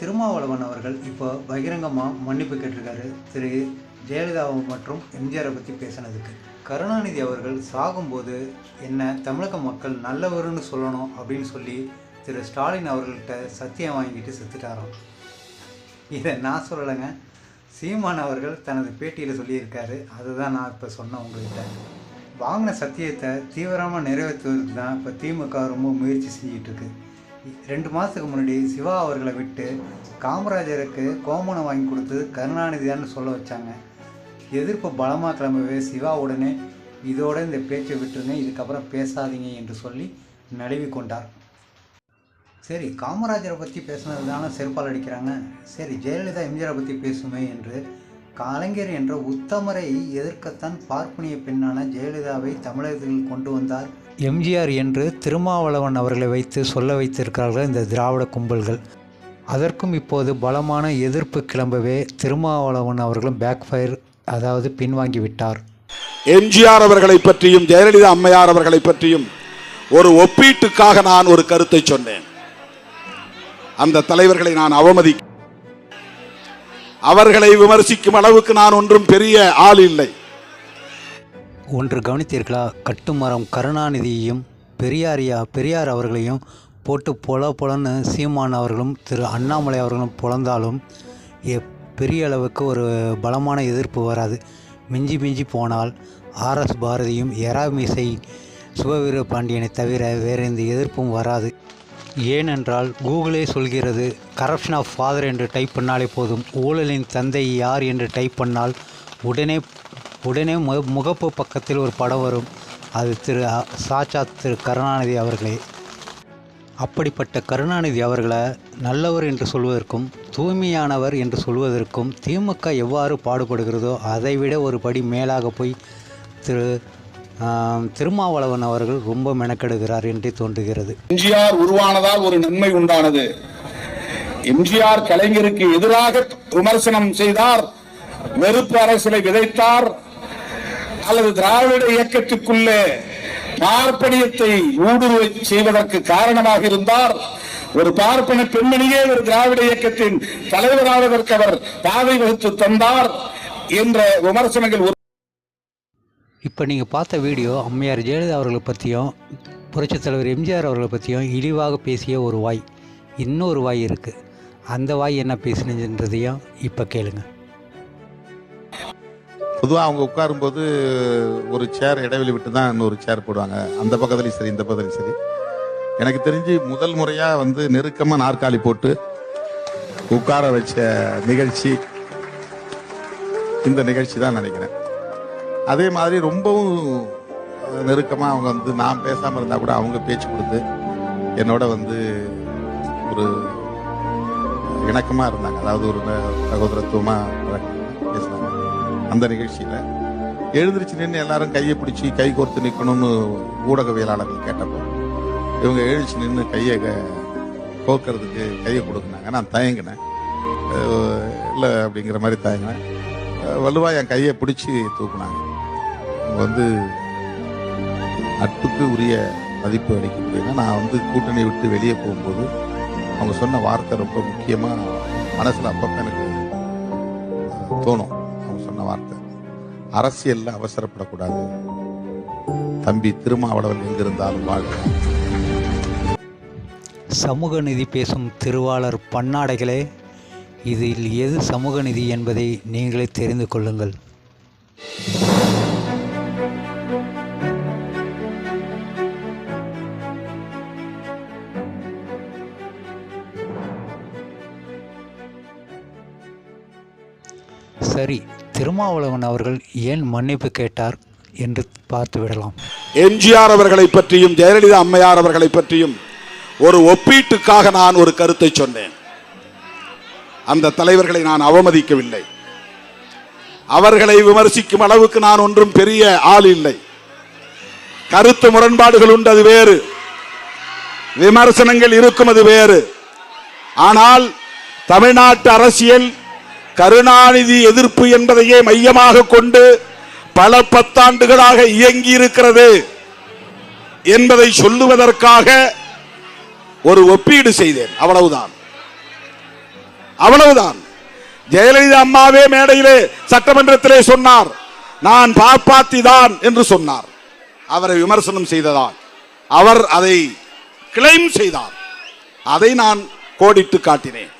திருமாவளவன் அவர்கள் இப்போ பகிரங்கமாக மன்னிப்பு கேட்டிருக்காரு. திரு. ஜெயலலிதாவை மற்றும் எம்ஜிஆரை பற்றி பேசினதுக்கு. கருணாநிதி அவர்கள் சாகும்போது என்ன தமிழக மக்கள் நல்லவருன்னு சொல்லணும் அப்படின்னு சொல்லி திரு. ஸ்டாலின் அவர்கள்ட்ட சத்தியம் வாங்கிட்டு செத்துட்டாராம். இதை நான் சொல்லலைங்க. சீமான் அவர்கள் தனது பேட்டியில் சொல்லியிருக்காரு. அதுதான் நான் இப்போ சொன்னேன் உங்கள்கிட்ட. வாங்கின சத்தியத்தை தீவிரமாக நிறைவேற்றுவதற்கு தான் இப்போ திமுக ரொம்ப முயற்சி செஞ்சிகிட்டு இருக்குது ரெண்டு மாதத்துக்கு முன்னாடி சிவா அவர்களை விட்டு காமராஜருக்கு கோமணம் வாங்கி கொடுத்து கருணாநிதியான்னு சொல்ல வச்சாங்க. எதிர்ப்பு பலமாக கிளம்பவே சிவா உடனே இதோட இந்த பேச்சை விட்டுருங்க இதுக்கப்புறம் பேசாதீங்க என்று சொல்லி நழுவி கொண்டார். சரி காமராஜரை பற்றி பேசினது தானே செருப்பால் அடிக்கிறாங்க. சரி ஜெயலலிதா எம்ஜிஆரை பற்றி பேசுமே என்று கலைஞர் என்ற உத்தமரை எதிர்க்கத்தான் பார்ப்பனிய பெண்ணான ஜெயலலிதாவை தமிழகத்தில் கொண்டு வந்தார். எம்ஜிஆர் என்று திருமாவளவன் அவர்களை வைத்து சொல்ல வைத்திருக்கிறார்கள் இந்த திராவிட கும்பல்கள். அதற்கும் இப்போது பலமான எதிர்ப்பு கிளம்பவே திருமாவளவன் அவர்களும் பேக் ஃபயர் அதாவது பின்வாங்கி விட்டார். எம்ஜிஆர் அவர்களை பற்றியும் ஜெயலலிதா அம்மையார் அவர்களை பற்றியும் ஒரு ஒப்பீட்டுக்காக நான் ஒரு கருத்தை சொன்னேன். அந்த தலைவர்களை நான் அவமதி அவர்களை விமர்சிக்கும் அளவுக்கு நான் ஒன்றும் பெரிய ஆள் இல்லை. ஒன்று கவனித்தீர்களா? கட்டுமரம் கருணாநிதியையும் பெரியாரியா பெரியார் அவர்களையும் போட்டு பொல பொலன்னு சீமான் அவர்களும் திரு அண்ணாமலை அவர்களும் புலந்தாலும் பெரிய அளவுக்கு ஒரு பலமான எதிர்ப்பு வராது. மிஞ்சி மிஞ்சி போனால் ஆர்எஸ் பாரதியும் எராமிசை சிவவீர பாண்டியனை தவிர வேறு எந்த எதிர்ப்பும் வராது. ஏனென்றால் கூகுளே சொல்கிறது கரப்ஷன் ஆஃப் ஃபாதர் என்று டைப் பண்ணாலே போதும். ஊழலின் தந்தை யார் என்று டைப் பண்ணால் உடனே உடனே மு முகப்பு பக்கத்தில் ஒரு படம் வரும். அது திரு அ- சாட்சாத் திரு கருணாநிதி அவர்களே. அப்படிப்பட்ட கருணாநிதி அவர்களை நல்லவர் என்று சொல்வதற்கும் தூய்மையானவர் என்று சொல்வதற்கும் திமுக எவ்வாறு பாடுபடுகிறதோ அதைவிட ஒரு படி மேலாக போய் திரு திருமாவளவன் அவர்கள் ரொம்ப மெனக்கெடுகிறார் என்றே தோன்றுகிறது. எம்ஜிஆர் உருவானதால் ஒரு நன்மை உண்டானது. எம்ஜிஆர் கலைஞருக்கு எதிராக விமர்சனம் செய்தார் வெறுப்பு அரசியலை விதைத்தார் அல்லது திராவிட இயக்கத்துக்குள்ளே பார்ப்பனியத்தை ஊடுருவ செய்வதற்கு காரணமாக இருந்தார் ஒரு பார்ப்பன பெண்மணியே ஒரு திராவிட இயக்கத்தின் தலைவராவதற்கு அவர் பாதை வகுத்து தந்தார் என்ற விமர்சனங்கள் ஒரு இப்போ நீங்கள் பார்த்த வீடியோ அம்மையார் ஜெயலலிதா அவர்களை பற்றியும் புரட்சித் தலைவர் எம்ஜிஆர் அவர்களை பற்றியும் இழிவாக பேசிய ஒரு வாய் இன்னொரு வாய் இருக்குது அந்த வாய் என்ன பேசினதுன்றதையும் இப்போ கேளுங்கள் பொதுவாக அவங்க உட்காரும்போது ஒரு சேர் இடைவெளி விட்டு தான் இன்னொரு சேர் போடுவாங்க. அந்த பக்கத்துலையும் சரி இந்த பக்கத்துலையும் சரி. எனக்கு தெரிஞ்சு முதல் முறையாக வந்து நெருக்கமாக நாற்காலி போட்டு உட்கார வச்ச நிகழ்ச்சி இந்த நிகழ்ச்சி தான் நினைக்கிறேன். அதே மாதிரி ரொம்பவும் நெருக்கமாக அவங்க வந்து நான் பேசாமல் இருந்தால் கூட அவங்க பேச்சு கொடுத்து என்னோட வந்து ஒரு இணக்கமாக இருந்தாங்க. அதாவது ஒரு சகோதரத்துவமாக அந்த நிகழ்ச்சியில எழுந்திருச்சு நின்று எல்லாரும் கையை பிடிச்சி கை கோர்த்து நிற்கணும்னு ஊடகவியலாளர்கள் கேட்டப்போ இவங்க எழுந்திருச்சு நின்று கையை க- கோக்கிறதுக்கு கையை கொடுக்குனாங்க. நான் தயங்கினேன். இல்லை அப்படிங்கிற மாதிரி தயங்கினேன். வலுவாக வலுவா என் கையை பிடிச்சி தூக்குனாங்க. அவங்க வந்து நட்புக்கு உரிய மதிப்பு அளிக்கக்கூடியது நான் வந்து கூட்டணி விட்டு வெளியே போகும்போது அவங்க சொன்ன வார்த்தை ரொம்ப முக்கியமாக மனசில் அப்பப்போ எனக்கு தோணும். வார்த்தை. அரசியல்ல அவசரப்படக்கூடாது. தம்பி திருமாவளவன் எங்கிருந்தாலும் வாழ்க. சமூக நிதி பேசும் திருவாளர் பன்னாடைகளே இதில் எது சமூக நிதி என்பதை நீங்களே தெரிந்து கொள்ளுங்கள். சரி திருமாவளவன் அவர்கள் ஏன் மன்னிப்பு கேட்டார் என்று பார்த்து விடலாம். எம்ஜிஆர் அவர்களை பற்றியும் ஜெயலலிதா அம்மையார் அவர்களை பற்றியும் ஒரு ஒப்பீட்டுக்காக நான் ஒரு கருத்தை சொன்னேன். அந்த தலைவர்களை நான் அவமதிக்கவில்லை. அவர்களை விமர்சிக்கும் அளவுக்கு நான் ஒன்றும் பெரிய ஆள் இல்லை. கருத்து முரண்பாடுகள் உண்டு அது வேறு. விமர்சனங்கள் இருக்கும் அது வேறு. ஆனால் தமிழ்நாட்டு அரசியல் கருணாநிதி எதிர்ப்பு என்பதையே மையமாக கொண்டு பல பத்தாண்டுகளாக இயங்கி இருக்கிறது என்பதை சொல்லுவதற்காக ஒரு ஒப்பீடு செய்தேன். அவ்வளவுதான். அவ்வளவுதான். ஜெயலலிதா அம்மாவே மேடையிலே சட்டமன்றத்திலே சொன்னார் நான் பாப்பாத்தி தான் என்று சொன்னார். அவரை விமர்சனம் செய்ததால். அவர் அதை கிளைம் செய்தார். அதை நான் கோடிட்டு காட்டினேன்.